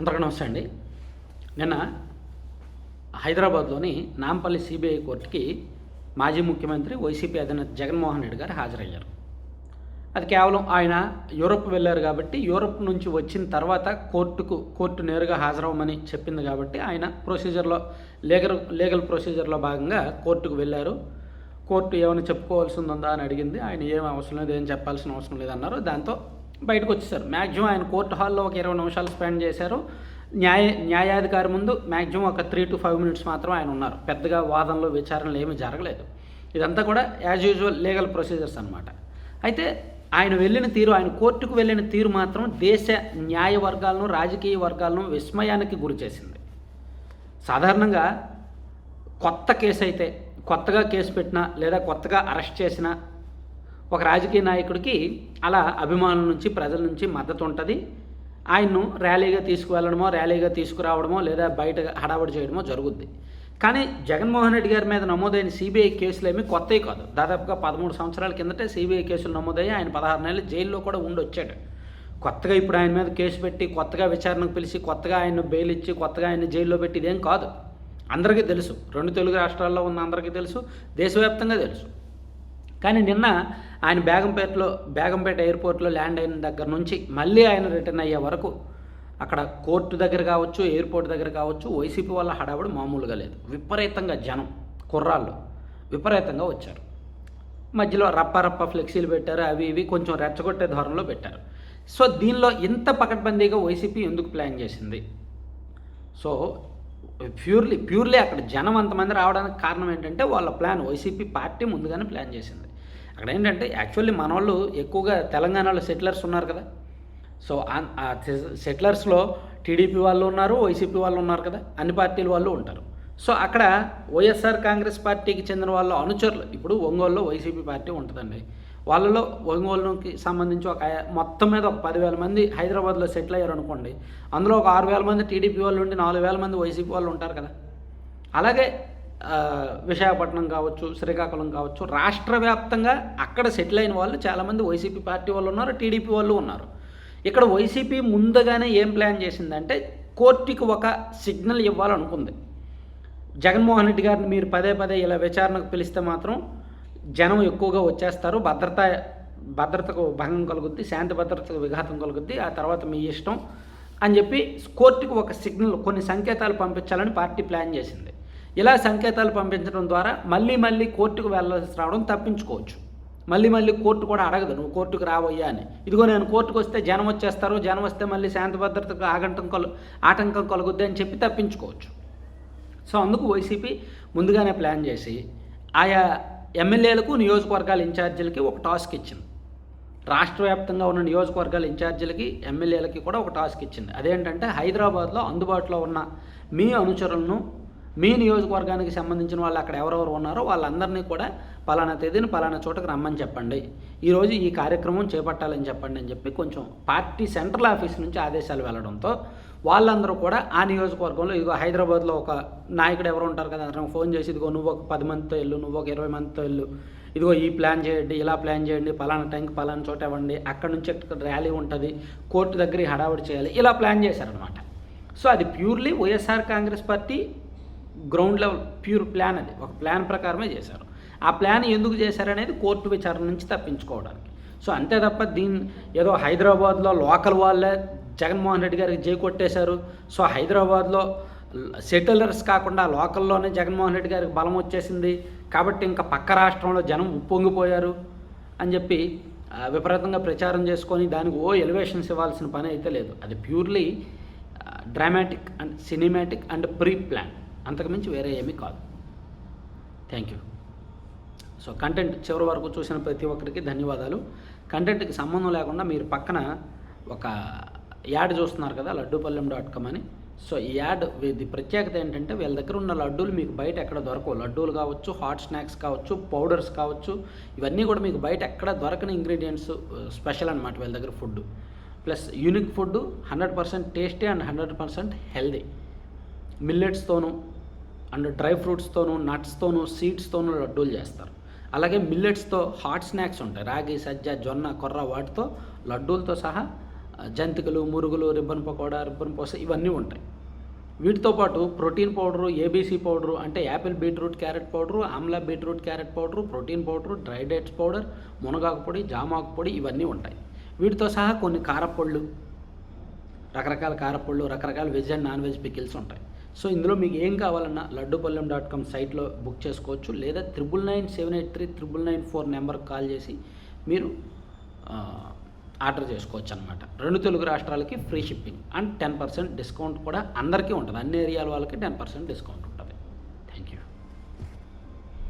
అందరికీ నమస్తే అండి నిన్న హైదరాబాద్లోని నాంపల్లి సిబిఐ కోర్టుకి మాజీ ముఖ్యమంత్రి వైసీపీ అధినేత జగన్మోహన్ రెడ్డి గారు హాజరయ్యారు. అది కేవలం ఆయన యూరప్ వెళ్ళారు కాబట్టి యూరప్ నుంచి వచ్చిన తర్వాత కోర్టుకు కోర్టు నేరుగా హాజరవ్వమని చెప్పింది కాబట్టి ఆయన ప్రొసీజర్లో లీగల్ లీగల్ ప్రొసీజర్లో భాగంగా కోర్టుకు వెళ్ళారు. కోర్టు ఏమైనా చెప్పుకోవాల్సింది ఉందా అని అడిగింది. ఆయన ఏం అవసరం లేదు ఏం చెప్పాల్సిన అవసరం లేదన్నారు. దాంతో బయటకు వచ్చేసారు మ్యాక్సిమం ఆయన కోర్టు హాల్లో ఒక ఇరవై నిమిషాలు స్పెండ్ చేశారు. న్యాయ న్యాయాధికారి ముందు మ్యాక్సిమం ఒక త్రీ టు ఫైవ్ మినిట్స్ మాత్రం ఆయన ఉన్నారు. పెద్దగా వాదనలు విచారణలు ఏమీ జరగలేదు. ఇదంతా కూడా యాజ్ యూజువల్ లీగల్ ప్రొసీజర్స్ అనమాట అయితే ఆయన వెళ్ళిన తీరు ఆయన కోర్టుకు వెళ్ళిన తీరు మాత్రం దేశ న్యాయ వర్గాలను రాజకీయ వర్గాలను విస్మయానికి గురి చేసింది. సాధారణంగా కొత్త కేసు అయితే కొత్తగా కేసు పెట్టినా లేదా కొత్తగా అరెస్ట్ చేసిన ఒక రాజకీయ నాయకుడికి అలా అభిమానుల నుంచి ప్రజల నుంచి మద్దతు ఉంటుంది. ఆయన్ను ర్యాలీగా తీసుకువెళ్ళడమో ర్యాలీగా తీసుకురావడమో లేదా బయట హడావడి చేయడమో జరుగుద్ది. కానీ జగన్మోహన్ రెడ్డి గారి మీద నమోదైన సిబిఐ కేసులు ఏమీ కొత్తవి కాదు. దాదాపుగా పదమూడు సంవత్సరాల కిందటే సిబిఐ కేసులు నమోదయ్యి ఆయన పదహారు నెలలు జైల్లో కూడా ఉండి వచ్చాడు. కొత్తగా ఇప్పుడు ఆయన మీద కేసు పెట్టి కొత్తగా విచారణకు పిలిచి కొత్తగా ఆయన బెయిల్ ఇచ్చి కొత్తగా ఆయన జైల్లో పెట్టి ఇదేం కాదు. అందరికీ తెలుసు. రెండు తెలుగు రాష్ట్రాల్లో ఉన్న అందరికీ తెలుసు. దేశవ్యాప్తంగా తెలుసు. కానీ నిన్న ఆయన బేగంపేటలో బేగంపేట ఎయిర్పోర్ట్లో ల్యాండ్ అయిన దగ్గర నుంచి మళ్ళీ ఆయన రిటర్న్ అయ్యే వరకు అక్కడ కోర్టు దగ్గర కావచ్చు ఎయిర్పోర్ట్ దగ్గర కావచ్చు వైసీపీ వల్ల హడావుడు మామూలుగా లేదు. విపరీతంగా జనం కుర్రాళ్ళు విపరీతంగా వచ్చారు. మధ్యలో రప్ప రప్ప ఫ్లెక్సీలు పెట్టారు అవి ఇవి కొంచెం రెచ్చగొట్టే ధోరణిలో పెట్టారు. సో దీనిలో ఇంత పకడ్బందీగా వైసీపీ ఎందుకు ప్లాన్ చేసింది? సో ప్యూర్లీ ప్యూర్లీ అక్కడ జనం అంతమంది రావడానికి కారణం ఏంటంటే వాళ్ళ ప్లాన్ వైసీపీ పార్టీ ముందుగానే ప్లాన్ చేసింది. అక్కడ ఏంటంటే యాక్చువల్లీ మన వాళ్ళు ఎక్కువగా తెలంగాణలో సెటిలర్స్ ఉన్నారు కదా. సో ఆ సెటిలర్స్లో టీడీపీ వాళ్ళు ఉన్నారు వైసీపీ వాళ్ళు ఉన్నారు కదా. అన్ని పార్టీల వాళ్ళు ఉంటారు. సో అక్కడ వైఎస్ఆర్ కాంగ్రెస్ పార్టీకి చెందిన వాళ్ళ అనుచరులు. ఇప్పుడు ఒంగోలులో వైసీపీ పార్టీ ఉంటుందండి. వాళ్ళలో ఒంగోలుకి సంబంధించి ఒక మొత్తం మీద ఒక పదివేల మంది హైదరాబాద్లో సెటిల్ అయ్యారు అనుకోండి. అందులో ఒక ఆరు వేల మంది టీడీపీ వాళ్ళు ఉండి నాలుగు వేల మంది వైసీపీ వాళ్ళు ఉంటారు కదా. అలాగే విశాఖపట్నం కావచ్చు శ్రీకాకుళం కావచ్చు రాష్ట్ర వ్యాప్తంగా అక్కడ సెటిల్ అయిన వాళ్ళు చాలామంది వైసీపీ పార్టీ వాళ్ళు ఉన్నారు టీడీపీ వాళ్ళు ఉన్నారు. ఇక్కడ వైసీపీ ముందుగానే ఏం ప్లాన్ చేసిందంటే కోర్టుకి ఒక సిగ్నల్ ఇవ్వాలనుకుంది. జగన్మోహన్ రెడ్డి గారిని మీరు పదే పదే ఇలా విచారణకు పిలిస్తే మాత్రం జనం ఎక్కువగా వచ్చేస్తారు భద్రత భద్రతకు భంగం కలుగుద్ది శాంతి భద్రతకు విఘాతం కలుగుద్ది ఆ తర్వాత మీ ఇష్టం అని చెప్పి కోర్టుకు ఒక సిగ్నల్ కొన్ని సంకేతాలు పంపించాలని పార్టీ ప్లాన్ చేసింది. ఇలా సంకేతాలు పంపించడం ద్వారా మళ్ళీ మళ్ళీ కోర్టుకు వెళ్ళాల్సి రావడం తప్పించుకోవచ్చు. మళ్ళీ మళ్ళీ కోర్టు కూడా అడగదు నువ్వు కోర్టుకు రావయ్యా అని. ఇదిగో నేను కోర్టుకు వస్తే జనం వచ్చేస్తారు జనం వస్తే మళ్ళీ శాంతి భద్రతకు ఆగంటం కలు ఆటంకం కలుగుద్ది అని చెప్పి తప్పించుకోవచ్చు. సో అందుకు వైసీపీ ముందుగానే ప్లాన్ చేసి ఆయా ఎమ్మెల్యేలకు నియోజకవర్గాల ఇన్ఛార్జీలకి ఒక టాస్క్ ఇచ్చింది. రాష్ట్ర వ్యాప్తంగా ఉన్న నియోజకవర్గాల ఇన్ఛార్జీలకి ఎమ్మెల్యేలకి కూడా ఒక టాస్క్ ఇచ్చింది. అదేంటంటే హైదరాబాద్లో అందుబాటులో ఉన్న మీ అనుచరులను మీ నియోజకవర్గానికి సంబంధించిన వాళ్ళు అక్కడ ఎవరెవరు ఉన్నారో వాళ్ళందరినీ కూడా పలానా తేదీని పలానా చోటకి రమ్మని చెప్పండి. ఈరోజు ఈ కార్యక్రమం చేపట్టాలని చెప్పండి అని చెప్పి కొంచెం పార్టీ సెంట్రల్ ఆఫీస్ నుంచి ఆదేశాలు వెళ్ళడంతో వాళ్ళందరూ కూడా ఆ నియోజకవర్గంలో ఇదిగో హైదరాబాద్లో ఒక నాయకుడు ఎవరు ఉంటారు కదా అతను ఫోన్ చేసి ఇదిగో నువ్వు ఒక పది మందితో వెళ్ళు నువ్వు ఒక ఇరవై మందితో వెళ్ళు. ఇదిగో ఈ ప్లాన్ చేయండి ఇలా ప్లాన్ చేయండి పలానా టైంకి పలానా చోట ఇవ్వండి అక్కడ నుంచి ఇక్కడ ర్యాలీ ఉంటుంది కోర్టు దగ్గర హడావుడి చేయాలి ఇలా ప్లాన్ చేశారనమాట సో అది purely YSR Congress party ground level pure plan అది. ఒక ప్లాన్ ప్రకారమే చేశారు. ఆ ప్లాన్ ఎందుకు చేశారనేది కోర్టు విచారణ నుంచి తప్పించుకోవడానికి. సో అంతే తప్ప దీన్ని ఏదో హైదరాబాద్లో లోకల్ వాళ్ళే జగన్మోహన్ రెడ్డి గారికి జై కొట్టేశారు. సో హైదరాబాద్లో సెటిలర్స్ కాకుండా లోకల్లోనే జగన్మోహన్ రెడ్డి గారికి బలం వచ్చేసింది. కాబట్టి ఇంకా పక్క రాష్ట్రంలో జనం ఉప్పొంగిపోయారు అని చెప్పి విపరీతంగా ప్రచారం చేసుకొని దానికి ఓ ఎలివేషన్స్ ఇవ్వాల్సిన పని అయితే లేదు. అది purely dramatic and cinematic and pre plan అంతకుమించి వేరే ఏమీ కాదు. థ్యాంక్ యూ సో కంటెంట్ చివరి వరకు చూసిన ప్రతి ఒక్కరికి ధన్యవాదాలు. కంటెంట్కి సంబంధం లేకుండా మీరు పక్కన ఒక యాడ్ చూస్తున్నారు కదా లడ్డూపల్లెం డాట్ కామ్ అని. సో ఈ యాడ్ ఇది ప్రత్యేకత ఏంటంటే వీళ్ళ దగ్గర ఉన్న లడ్డూలు మీకు బయట ఎక్కడ దొరకవు. లడ్డూలు కావచ్చు హాట్ స్నాక్స్ కావచ్చు పౌడర్స్ కావచ్చు ఇవన్నీ కూడా మీకు బయట ఎక్కడ దొరకని ఇంగ్రీడియంట్స్ స్పెషల్ అనమాట వీళ్ళ దగ్గర food plus unique food hundred percent tasty and hundred percent healthy మిల్లెట్స్తోనూ and dry ఫ్రూట్స్తోనూ నట్స్తోనూ సీడ్స్తోనూ లడ్డూలు చేస్తారు. అలాగే మిల్లెట్స్తో హాట్ స్నాక్స్ ఉంటాయి. రాగి సజ్జ జొన్న కొర్ర వాటితో లడ్డూలతో సహా జంతికలు మురుగులు రిబ్బన్ పకోడా రిబ్బన్ పోస ఇవన్నీ ఉంటాయి. వీటితో పాటు protein powder A B C powder అంటే apple beetroot carrot powder Amla beetroot carrot powder protein powder dry dates powder మునగాకు పొడి జామాకు పొడి ఇవన్నీ ఉంటాయి. వీటితో సహా కొన్ని కారపళ్ళు రకరకాల కారపళ్ళు రకరకాల veg and non veg pickles ఉంటాయి. సో ఇందులో మీకు ఏం కావాలన్నా లడ్డుపల్లెం డాట్ కామ్ సైట్లో బుక్ చేసుకోవచ్చు. లేదా triple nine seven eight three triple nine four నెంబర్కి కాల్ చేసి మీరు ఆర్డర్ చేసుకోవచ్చు అనమాట రెండు తెలుగు రాష్ట్రాలకి free shipping. And ten percent discount కూడా అందరికీ ఉంటుంది. అన్ని ఏరియాల వాళ్ళకి టెన్ పర్సెంట్ డిస్కౌంట్ ఉంటుంది.